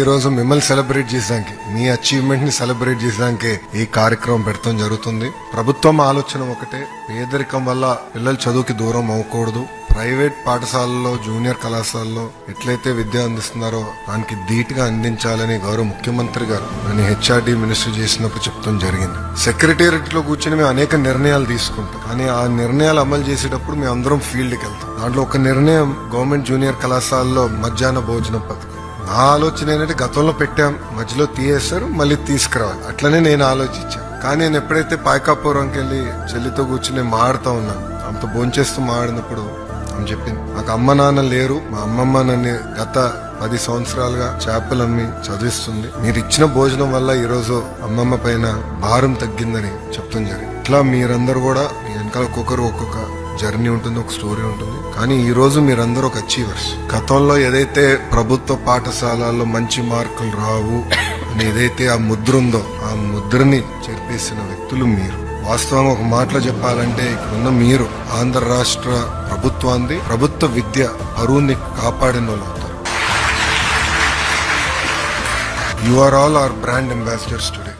ఈ రోజు మిమ్మల్ని సెలబ్రేట్ చేసడానికి మీ అచీవ్మెంట్ని సెలబ్రేట్ చేసానికి ఈ కార్యక్రమం పెడతాం జరుగుతుంది. ప్రభుత్వం ఆలోచన ఒకటే పేదరికం వల్ల పిల్లలు చదువుకి దూరం అవ్వకూడదు. ప్రైవేట్ పాఠశాలల్లో జూనియర్ కళాశాలలో ఎట్లయితే విద్య అందిస్తున్నారో దానికి ధీటుగా అందించాలని గౌరవ ముఖ్యమంత్రి గారు నన్ను హెచ్ఆర్డి మినిస్టర్ చేసినప్పుడు చెప్తాం జరిగింది. సెక్రటేరియట్లో కూర్చొని మేము అనేక నిర్ణయాలు తీసుకుంటాం. కానీ ఆ నిర్ణయాలు అమలు చేసేటప్పుడు మేము అందరం ఫీల్డ్కి వెళ్తాం. దాంట్లో ఒక నిర్ణయం గవర్నమెంట్ జూనియర్ కళాశాలలో మధ్యాహ్న భోజనం పథకం. నా ఆలోచన ఏంటంటే గతంలో పెట్టాం మధ్యలో తీయేస్తారు మళ్ళీ తీసుకురావాలి. అట్లనే నేను ఆలోచించాను. కానీ నేను ఎప్పుడైతే పాయకాపురంకి వెళ్ళి చెల్లితో కూర్చుని నేను మాడుతా ఉన్నాను ఆమెతో భోంచేస్తూ మాడినప్పుడు ఆమె చెప్పింది నాకు అమ్మ నాన్న లేరు మా అమ్మమ్మ నన్ను గత పది సంవత్సరాలుగా చేపలు అమ్మి చదివిస్తుంది. మీరు ఇచ్చిన భోజనం వల్ల ఈరోజు అమ్మమ్మ పైన భారం తగ్గిందని చెప్తాం జరిగింది. ఇట్లా మీరందరూ కూడా మీ వెనకాల ఒక్కొక్కరు ఒక్కొక్క జర్నీ ఉంటుంది ఒక స్టోరీ ఉంటుంది. కానీ ఈ రోజు మీరందరూ ఒక అచీవర్స్. గతంలో ఏదైతే ప్రభుత్వ పాఠశాలల్లో మంచి మార్కులు రావు అని ఏదైతే ఆ ముద్ర ఉందో ఆ ముద్రని చెప్పేసిన వ్యక్తులు మీరు. వాస్తవం ఒక మాటలో చెప్పాలంటే ఇక్కడున్న మీరు ఆంధ్ర రాష్ట్ర ప్రభుత్వాన్ని ప్రభుత్వ విద్య పరువుని కాపాడిన వాళ్ళు అవుతారు. You are all our brand ambassadors today